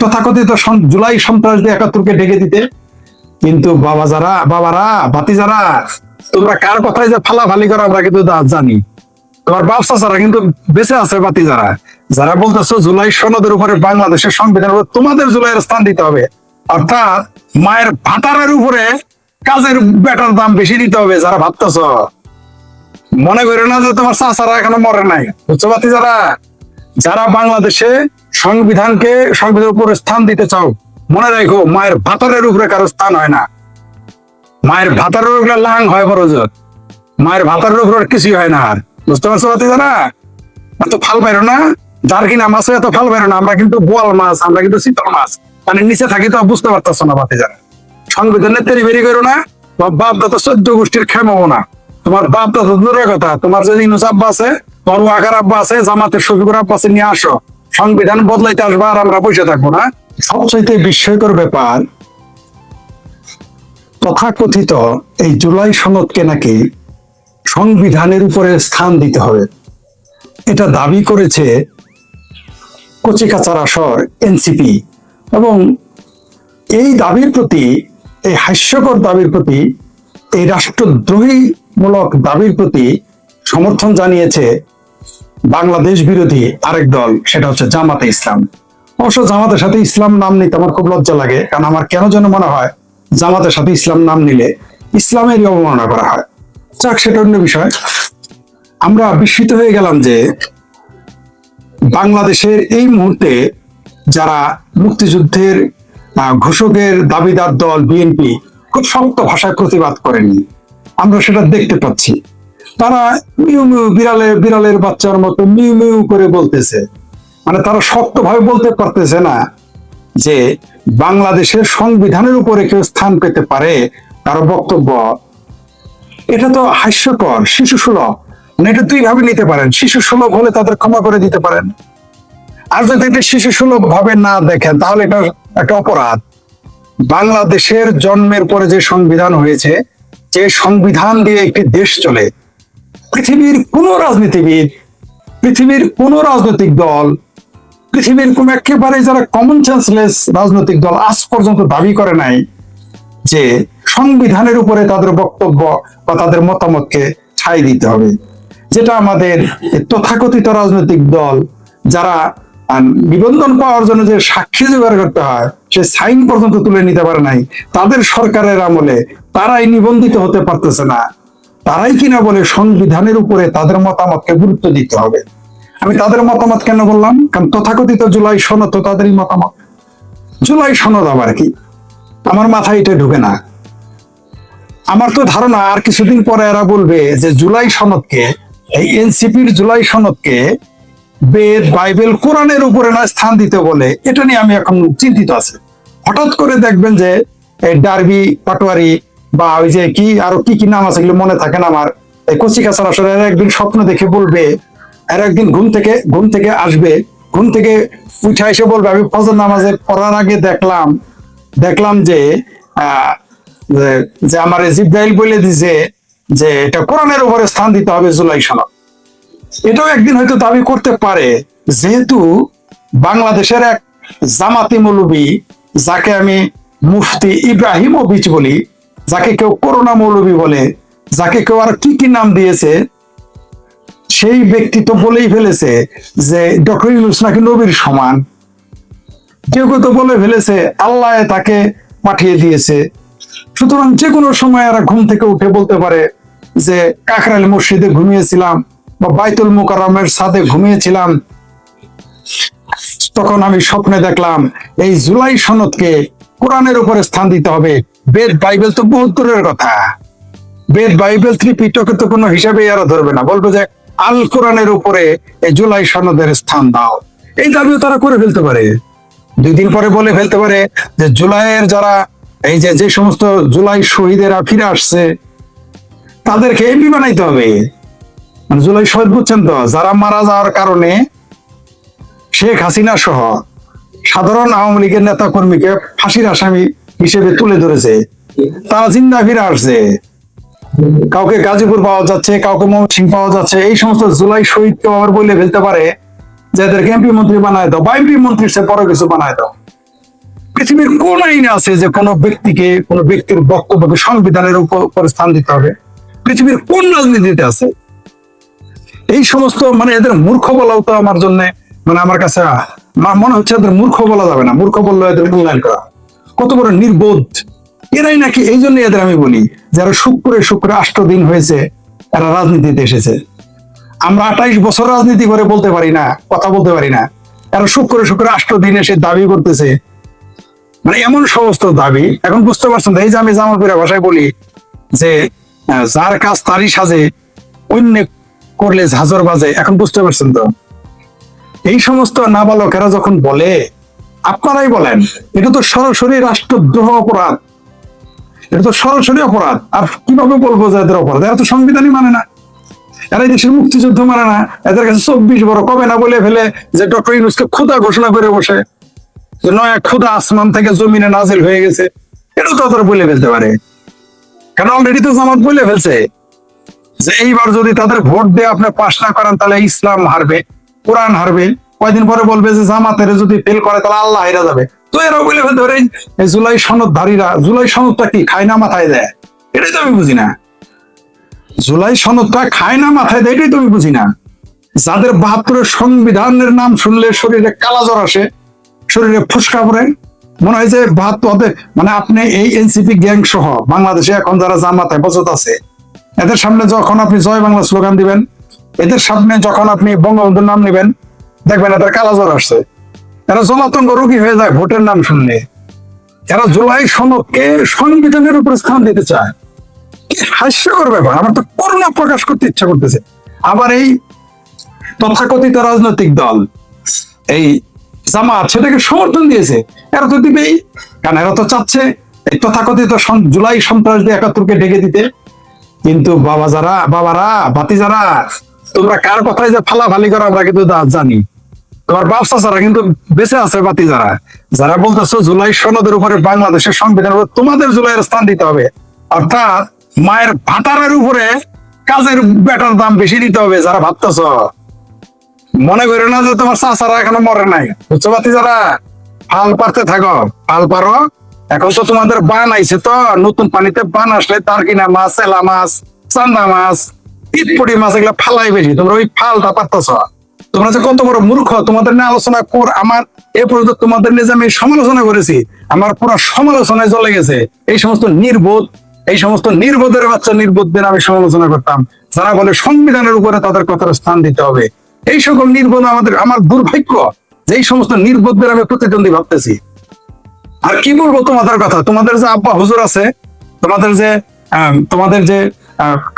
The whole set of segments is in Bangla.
তথাকথিত জুলাই সন্ত্রাস দিয়ে একাত্তরকে ঢেকে দিতে। কিন্তু বাবা যারা, বাবারা, বাতি যারা, তোমরা কার কথায় যে ফালাফালি করো আমরা কিন্তু জানি। তোমার ব্যবসা ছাড়া কিন্তু বেঁচে আছে বাতি যারা। যারা বলতেছো জুলাই সনদের উপরে বাংলাদেশের সংবিধানের উপরে তোমাদের জুলাইয়ের স্থান দিতে হবে। অর্থাৎ মায়ের ভাতারের উপরে কাজের বেটার দাম বেশি দিতে হবে, যারা ভাবতেছ। মনে করো না যে তোমার চাচারা এখনও মরে নাই। বুঝছ বাতি যারা? যারা বাংলাদেশে সংবিধানকে, সংবিধানের উপরে স্থান দিতে চাও, মনে রাখো, মায়ের ভাতারের উপরে কারও স্থান হয় না। মায়ের ভাতারের উপরে লাং হয় বড় জোর। মায়ের ভাতারের উপরে কিছুই হয় না আর। বুঝতে পারছ বাতি যারা এত ফাল পাইরো না? যার কিনা মাছ এত ফাল পাইরো না? আমরা কিন্তু বোয়াল মাছ, আমরা কিন্তু শীতল মাছ। মানে নিচে থাকি তো বুঝতে পারতেছো না বাতি যারা সংবিধানের তেরি বেরি করো না বাপ দাদা চোদ্দ গোষ্ঠীর খেমাবো না। তোমার বাপ দাদা দূরের কথা। তোমার যে ইনুস আব্বা আছে, তোমার ওয়াকার আব্বা আছে, জামাতের শফিকুর আব্বা আছে, নিয়ে আসো। সংবিধান বদলাইতে আসবা আর আমরা বসে থাকব না। সবচাইতে বিস্ময়কর ব্যাপার, তথাকথিত এই জুলাই সনদকে নাকি সংবিধানের উপরে স্থান দিতে হবে। এটা দাবি করেছে কচিকাচার আসর, এনসিপি। এবং এই দাবির প্রতি, এই হাস্যকর দাবির প্রতি এই রাষ্ট্রদ্রোহীমূলক দাবির প্রতি সমর্থন জানিয়েছে বাংলাদেশ বিরোধী আরেক দল, সেটা হচ্ছে জামাতে ইসলাম। অবশ্য জামাতের সাথে ইসলাম নাম নিতে আমার খুব লজ্জা লাগে, কারণ আমার কেন যেন মনে হয় জামাতের সাথে ইসলাম নাম নিলে ইসলামেরই অবমাননা করা হয়। যাক, সেটা অন্য বিষয়। আমরা বিস্মিত হয়ে গেলাম যে বাংলাদেশের এই মুহূর্তে যারা মুক্তিযুদ্ধের ঘোষকের দাবিদার দল, বিএনপি, খুব শক্ত ভাষায় প্রতিবাদ করেনি। আমরা সেটা দেখতে পাচ্ছি। তারা মিউ মিউ বিড়ালের বিড়ালের বাচ্চার মতো মিউ মিউ করে বলতেছে। মানে তারা শক্তভাবে বলতে পারতেছে না যে বাংলাদেশের সংবিধানের উপরে কেউ স্থান পেতে পারে কারও বক্তব্য। এটা তো হাস্যকর, শিশু সুলভ। মানে এটা দুইভাবে নিতে পারেন, শিশু সুলভ হলে তাদের ক্ষমা করে দিতে পারেন। আর যদি এটা শিশু সুলভ ভাবে না দেখেন, তাহলে এটা একটা অপরাধ। বাংলাদেশের জন্মের পরে যে সংবিধান হয়েছে যে সংবিধান দিয়ে একটি দেশ চলে, পৃথিবীর কোন রাজনীতিবিদ, পৃথিবীর কোন রাজনৈতিক দল, পৃথিবীর কোন একেবারে যারা কমন সেন্সলেস রাজনৈতিক দল আজ পর্যন্ত দাবি করে নাই যে সংবিধানের উপরে তাদের বক্তব্য বা তাদের মতামতকে ছাই দিতে হবে। যেটা আমাদের তথাকথিত রাজনৈতিক দল, যারা আহ, নিবন্ধন পাওয়ার জন্য যে সাক্ষী জোগাড় করতে হয় সে সাইন পর্যন্ত তুলে নিতে পারে নাই। তাদের সরকারের আমলে তারাই নিবন্ধিত হতে পারতেছে না। তারাই কিনা বলে সংবিধানের উপরে তাদের মতামতকে গুরুত্ব দিতে হবে। আমি তাদের মতামত কেন বললাম? কারণ তথাকথিত জুলাই সনদ তো তাদেরই মতামত। জুলাই সনদ আবার কি? আমার মাথায় এটা ঢুকে না। আমার তো ধারণা আর কিছুদিন পরে এরা বলবে যে জুলাই সনদকে এই এনসিপির জুলাই সনদকে বেদ, বাইবেল, কোরআনের উপরে না স্থান দিতে বলে, এটা নিয়ে আমি এখন চিন্তিত আছি। হঠাৎ করে দেখবেন যে, এই ডারবি, পাটোয়ারি বা ওই যে কি, আরও কি কি নাম আছে এগুলো মনে থাকে না আমার। এই কচিকাচার আসলে একদিন স্বপ্ন দেখে বলবে, এরা একদিন ঘুম থেকে ঘুম থেকে আসবে, ঘুম থেকে উঠে এসে বলবে, আমি ফজর নামাজে পড়ার আগে দেখলাম দেখলাম যে- যে আমার জিব্রাইল বলে দিছে যে, এটা কোরআনের উপরে স্থান দিতে হবে জুলাই সনদ। এটাও একদিন হয়তো দাবি করতে পারে, যেহেতু বাংলাদেশের এক জামাতি মৌলবী, যাকে আমি মুফতি ইব্রাহিম বিচ বলি, যাকে কেউ করোনা মৌলবী বলে, যাকে কেউ আর কি কি নাম দিয়েছে, সেই ব্যক্তি তো বলেই ফেলেছে যে ডক্টর ইউনুস নাকি নবীর সমান। কেউ কেউ তো বলে ফেলেছে, আল্লাহ তাকে পাঠিয়ে দিয়েছে। সুতরাং যে কোনো সময় এরা ঘুম থেকে উঠে বলতে পারে যে কাকরাইল মসজিদে ঘুমিয়েছিলাম বা বাইতুল মুকাররমের সাথে ঘুমিয়েছিলাম, তখন আমি স্বপ্নে দেখলাম, এই জুলাই সনদকে কোরআনের উপরে স্থান দিতে হবে। বেদ বাইবেল তো বহুত দূরের কথা। বেদ বাইবেল ত্রিপিটকে তো কোনো হিসাবে এরা ধরবে না। বলবে যে, আল কোরআনের উপরে এই জুলাই সনদের স্থান দাও। এই দাবিও তারা করে ফেলতে পারে। দুই দিন পরে বলে ফেলতে পারে যে, জুলাইয়ের যারা এই যে যে সমস্ত জুলাই শহীদেরা ফিরে আসছে, তাদেরকে এমপি বানাইতে হবে। মানে জুলাই শহীদ বুঝছেন তো যারা মারা যাওয়ার কারণে শেখ হাসিনা সহ সাধারণ আওয়ামী লীগের নেতা কর্মীকে ফাঁসির আসামি হিসেবে তুলে ধরেছে, তারা জিন্দা ফিরে আসছে। কাউকে গাজীপুর পাওয়া যাচ্ছে, কাউকে ময়মনসিং পাওয়া যাচ্ছে, এই সমস্ত জুলাই শহীদকে আবার বলে ফেলতে পারে যে এদেরকে এমপি মন্ত্রী বানায় দাও বা এমপি মন্ত্রীর সে বড় কিছু বানায় দাও। পৃথিবীর কোন আইনে আছে যে কোনো ব্যক্তিকে, কোনো ব্যক্তির বক্তব্যকে সংবিধানের উপর উপরে স্থান দিতে হবে? পৃথিবীর কোন রাজনীতিতে আছে? এই সমস্ত মানে এদের মূর্খ বলাও তো আমার জন্য মানে আমার কাছে মনে হচ্ছে এদের মূর্খ বলা যাবে না। মূর্খ বললে এদের মূল্যায়ন করা। কত বড় নির্বোধ। এরাই নাকি এই জন্য এদের আমি বলি, যারা শুক্রে শুক্রে আষ্ট দিন হয়েছে, এরা রাজনীতিতে এসেছে। আমরা আঠাইশ বছর রাজনীতি করে বলতে পারি না, কথা বলতে পারি না। এরা শুক্রে শুক্রে আষ্ট দিন এসে দাবি করতেছে। মানে এমন সমস্ত দাবি, এখন বুঝতে পারছেন এই যে আমি জামালপুরের ভাষায় বলি যে যার কাজ তারই সাজে, অন্য করলে ঝাঁঝর বাজে, এখন বুঝতে পারছেন তো? এই সমস্ত নাবালকেরা যখন বলে, আপনারাই বলেন, এটা তো সরাসরি রাষ্ট্রদ্রোহ অপরাধ। এটা তো সরাসরি অপরাধ। আর কীভাবে বলব যে এদের অপরাধ? এরা তো সংবিধানই মানে না। এরা দেশের মুক্তিযুদ্ধ মানে না। এদের কাছে চব্বিশ বড় কবে না বলে ফেলে যে ডক্টর ইউনুসকে ক্ষুদা ঘোষণা করে বসে, যে নয় ক্ষুদা আসমান থেকে জমিনে নাজিল হয়ে গেছে। এটাও তো তারা বলে ফেলতে পারে। কারণ অলরেডি তো জামাত বলে ফেলছে। যে এইবার যদি তাদের ভোট দিয়ে আপনি পাশ না করেন, তাহলে ইসলাম হারবে, কোরআন হারবে। কয়দিন পরে বলবে যে জামাতের যদি ফেল করে, তাহলে আল্লাহ হেরা যাবে। তো এরা বলে এই জুলাই সনদধারীরা, জুলাই সনদটা কি খায় না মাথায় দেয়? এটাই তো আমি বুঝি না। জুলাই সনদটা খায় না মাথায় দেয়, এটাই তো আমি বুঝি না। যাদের বাহাত্তরের সংবিধানের নাম শুনলে শরীরে কালা জ্বর আসে, শরীরে ফুসকা পড়ে, মনে হয় যে বাহাত্তর মানে আপনি এই এনসিপি গ্যাং সহ বাংলাদেশে এখন যারা জামাত হেফাজত আছে এদের সামনে যখন আপনি জয় বাংলা স্লোগান দিবেন, এদের সামনে যখন আপনি বঙ্গবন্ধুর নাম নেবেন, দেখবেন এদের কালা জ্বর আসছে। এরা জলাতঙ্গ রোগী হয়ে যায় ভোটের নাম শুনলে। এরা জুলাই সনদকে সংবিধানের উপর স্থান দিতে চায়। হাস্যকর ব্যাপার, আমার তো করুণা প্রকাশ করতে ইচ্ছা করতেছে। আবার এই তথাকথিত রাজনৈতিক দল, এই জামাত, সেটাকে সমর্থন দিয়েছে। এরা তো দিবেই। কারণ এরা তো চাচ্ছে এই তথাকথিত জুলাই সন্ত্রাস দিয়ে একাত্তরকে ঢেকে দিতে। কিন্তু বাবা যারা, বাবারা বাতি যারা তোমরা কার কথায় যে ফালাফালি করো আমরা কিন্তু জানি। তোমার ব্যবসা ছাড়া কিন্তু বেঁচে আছে বাতি যারা যারা বলতেছো জুলাই সনদের উপরে বাংলাদেশের সংবিধানের উপরে তোমাদের জুলাইয়ের স্থান দিতে হবে। অর্থাৎ মায়ের ভাতারের উপরে কাজের বেটার দাম বেশি দিতে হবে, যারা ভাবতেছ। মনে করো না যে তোমার চাচারা এখনও মরে নাই। বুঝছ বাতি যারা ফাল পারতে থাকো, ফাল পারো। এখন তো তোমাদের বান আইছে তো, নতুন পানিতে বান আসলে তার কিনা মাছ এলা মাছ, চান্দা মাছ পিটপটি মাছ এগুলো ফালাই বেশি। তোমরা ওই ফালটা পারতেছ। তোমরা যে কত বড় মূর্খ, তোমাদের নিয়ে আলোচনা কর আমার এ পর্যন্ত তোমাদের নিয়ে আমি সমালোচনা করেছি, আমার পুরো সমালোচনায় চলে গেছে। এই সমস্ত নির্বোধ, এই সমস্ত নির্বোধের বাচ্চা নির্বোধদের আমি সমালোচনা করতাম, যারা বলে সংবিধানের উপরে তাদের কথার স্থান দিতে হবে। এই সকল নির্বোধ আমাদের আমার দুর্ভাগ্য যে এই সমস্ত নির্বোধদের আমি প্রতিদ্বন্দ্বী ভাবতেছি। আর কি বলব তোমাদের কথা? তোমাদের যে আব্বা হুজুর আছে, তোমাদের যে তোমাদের যে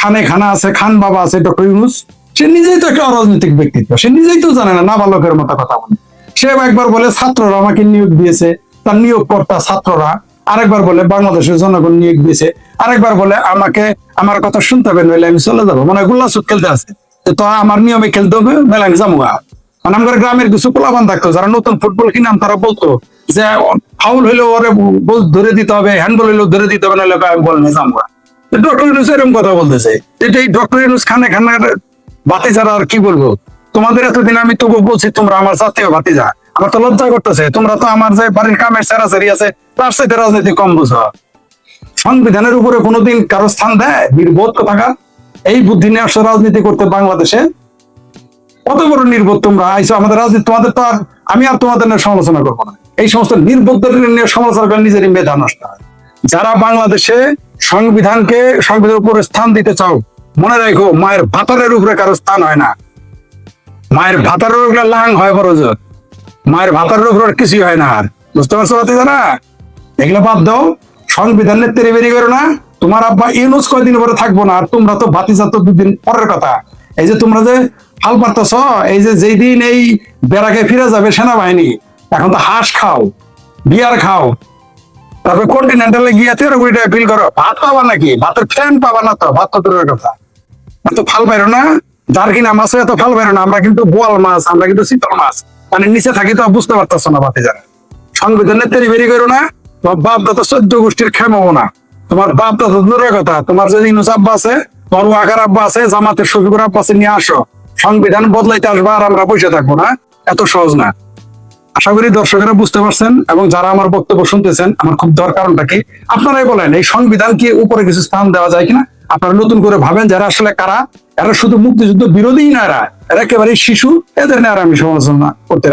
খানে খানা আছে, খান বাবা আছে, ডক্টর ইউনুস, সে নিজেই তো একটা অরাজনৈতিক ব্যক্তিত্ব। সে নিজেই তো জানে না নাবালকের মতো কথা বলে। সে একবার বলে ছাত্ররা আমাকে নিয়োগ দিয়েছে, তার নিয়োগকর্তা ছাত্ররা। আরেকবার বলে বাংলাদেশের জনগণ নিয়োগ দিয়েছে। আরেকবার বলে আমাকে, আমার কথা শুনতে হবে, নইলে আমি চলে যাব। মানে গোল্লা সুট খেলতে আছে। তো আমার নিয়মে খেলতে হবে নাহলে আমি যাব মানে আমার গ্রামের কিছু পোলাবান থাকতো, যারা নতুন ফুটবল কিনাম তারা বলতো যে ফাউল হইলে ওরে বল ধরে দিতে হবে হ্যান্ডবল হইলেও ধরে দিতে হবে, নাহলে আমি বল যাব ডক্টর ইউনুস এরকম কথা বলতেছে। এটা এই ডক্টর ইউনুস খানে খানে বাতি যারা আর কি বলব? তোমাদের এতদিন আমি তবু বলছি, তোমরা আমার জাতীয় বাতি যা আমার তো লজ্জা করতেছে, তোমরা তো আমার যে বাড়ির কামের সেরাসেরি আছে, তার সাথে রাজনীতি কম বুঝো। সংবিধানের উপরে কোনোদিন কারও স্থান দেয়? নির্বোধ থাকা এই বুদ্ধি নিয়ে আসছো রাজনীতি করতে বাংলাদেশে? কত বড় নির্বোধ তোমরা? আইসো, আমাদের রাজনীতি তোমাদের তো আর, আমি আর তোমাদের সমালোচনা করব না। এই সমস্ত নির্বোধদের নিয়ে সমালোচনা করে নিজেরই মেধা নষ্ট যারা বাংলাদেশে সংবিধানকে, সংবিধানের উপরে স্থান দিতে চাও, মনে রাখো মায়ের ভাতারের উপরে কারও স্থান হয় না। মায়ের ভাতারের উপরে লাং হয় বড় মায়ের ভাতারের উপরে কিছুই হয় না আর। বুঝতে পারছ বাতি জানা? এগুলো বাদ দাও। সংবিধানের তেরে বেরি করো না। তোমার আব্বা ইউনুস কয়দিন পরে থাকব না, আর তোমরা তো ভাতিজা তো দুদিন পরের কথা। এই যে তোমরা যে হাল পারতেছ, এই যে যেই দিন এই বেড়াকে ফিরে যাবে সেনাবাহিনী এখন তো হাঁস খাও, বিয়ার খাও। তারপরে কন্টিনেন্টালে গিয়ে তেরো কোটি টাকা বিল করো, ভাত পাবা নাকি? ভাতের ফ্যান পাবা না তো, ভাত তো দূরের কথা। এত ফাল পাইরো না, যার কিনা মাছে এত ফাল পাইরো না, আমরা কিন্তু বোয়াল মাছ, আমরা কিন্তু শীতল মাছ। মানে নিচে থাকি তো বুঝতে পারতেছো না বাতি যারা সংবিধানের তেরি বেরি করো না, তোমার বাপ দাদা চোদ্দ গোষ্ঠীর খেমাবো না। তোমার বাপ দাদা দূরের কথা, তোমার যে ইনুস আব্বা আছে তোমার ওয়াকার আব্বা আছে, জামাতের শফিকুর আব্বা আছে, নিয়ে আসো। সংবিধান বদলাইতে আসবা আর আমরা বসে থাকব না, এত সহজ না। আশা করি দর্শকেরা বুঝতে পারছেন এবং যারা আমার বক্তব্য শুনতেছেন, আমার খুব দরকার কারণটা কি? আপনারাই বলেন, এই সংবিধানকে উপরে কিছু স্থান দেওয়া যায় কিনা? আপনারা নতুন করে ভাবেন যারা আসলে কারা? এরা শুধু মুক্তিযুদ্ধ বিরোধী না এরা? একেবারে শিশু, এদের নিয়ে আমি সমালোচনা করতে